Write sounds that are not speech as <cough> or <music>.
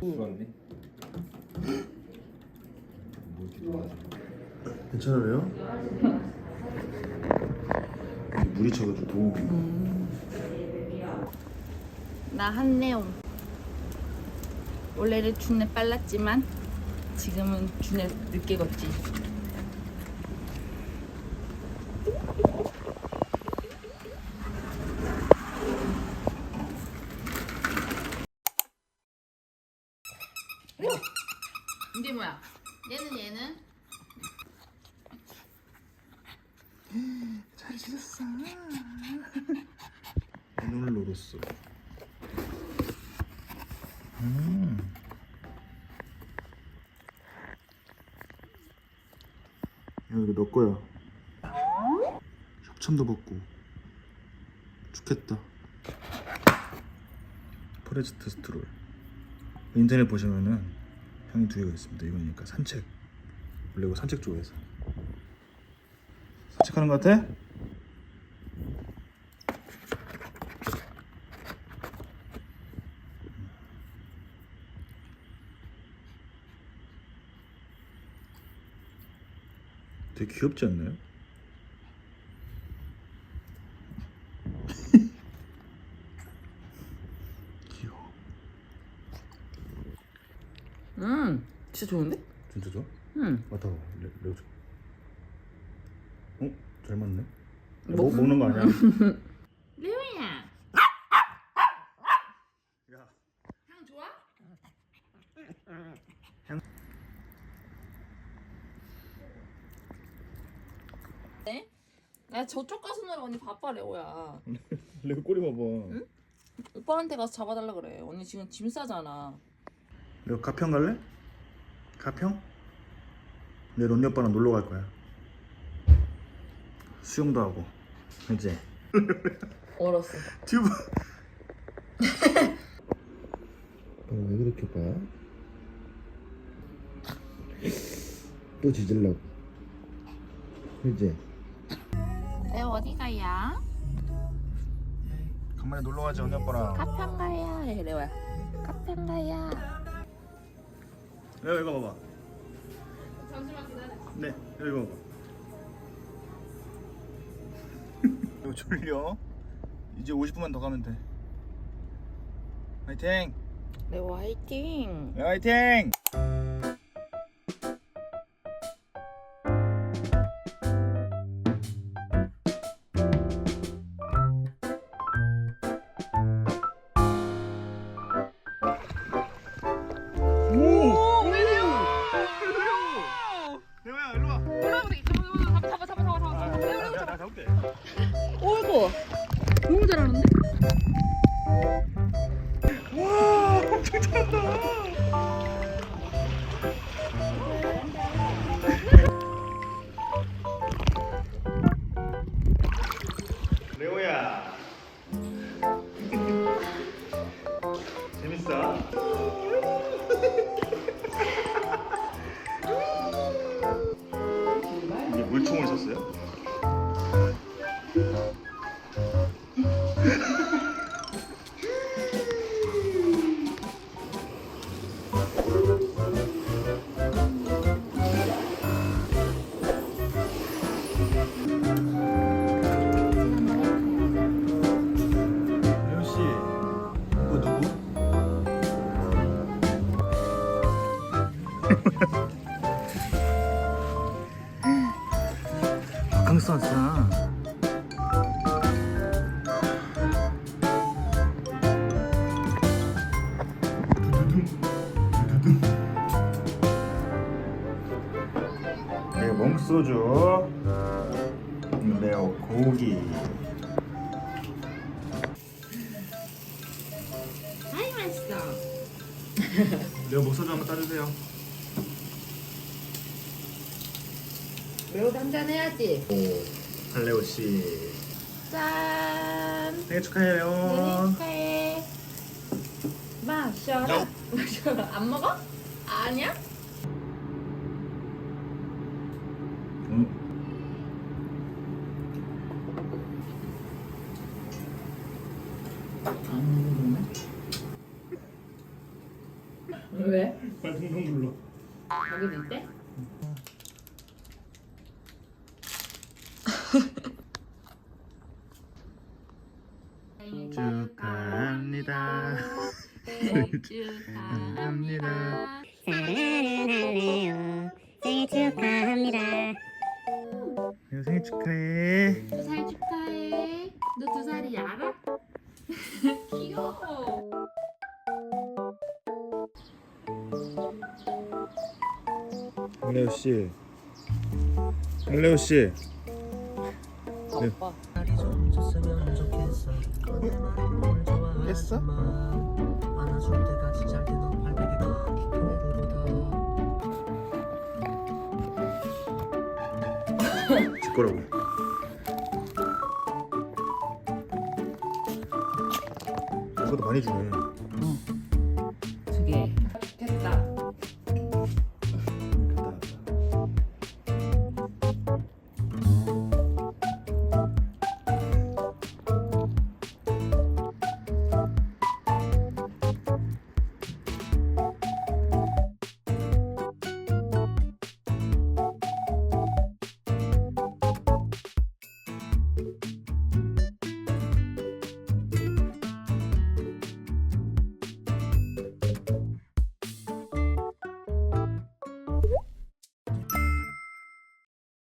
그런데 괜찮아요? 물이 차가지고 도움이 나 한내용. 원래는 준내 빨랐지만 지금은 준내 늦게 걷지. 이게 뭐야? 얘는 얘는 잘 지냈어? 눈을 노렸어. 음. 야 이거 너 거야. 협찬도 받고. 좋겠다. 포레스트 스트롤. 인터넷 보시면은 향이 두 개가 있습니다. 이거니까 산책. 원래 이거 산책 좋아해서. 산책하는 것 같아? 되게 귀엽지 않나요? 귀여워 <laughs> 음 진짜 좋은데? 진짜 좋아? 음 맡아 레, 레오 줘 어? 잘 맞네 뭐? 먹, 먹는 거 아니야 <laughs> 야. 향 좋아? 향- 네? 나 저쪽 가수느라 언니 바빠 레오야 <laughs> 레오 꼬리 봐봐 오빠한테 가서 잡아달라 그래 언니 지금 짐 싸잖아 레오 가평 갈래? 가평? 내일 언니 오빠랑 놀러 갈 거야 수영도 하고 그치? <laughs> 얼었어 튜브 <laughs> 왜 그렇게 봐? 또 짖으려고 그치? 레오 어디 가야? 간만에 놀러 가자 언니 오빠랑. 카평 가야. 해 레오야 카평 가야. 레오 이거 봐봐. 잠시만 기다려. 네 이거 봐봐. <laughs> 이거 졸려? 이제 50분만 더 가면 돼. 화이팅! 레오 화이팅. 네, 화이팅 어이구 너무 잘하는데? 와 엄청 잘한다 레오야 재밌어? 이게 물총을 샀어요? 바캉스 왔어. 레오 몽소주, 레오 고기. 아이 맛있어 <laughs> 레오 목소리 한번 따주세요. 레오도 한잔 해야지 오, 달래오 씨 짠. 생일 축하해요 생일 축하해. 마셔라. 마셔라. 안 먹어? 아니야? 응. 왜? 통통 눌러 거기도 있대? 생일 축하합니다. 사랑하는 할래요 생일 축하합니다 야, 생일 축하해 두 살 축하해. 너 두 살이 알아? <laughs> 귀여워. 강래호 씨 강래호 씨 아빠. 날이 좀 졌으면 좋겠어 기쁘게 시끄러워. 이것도 많이 주네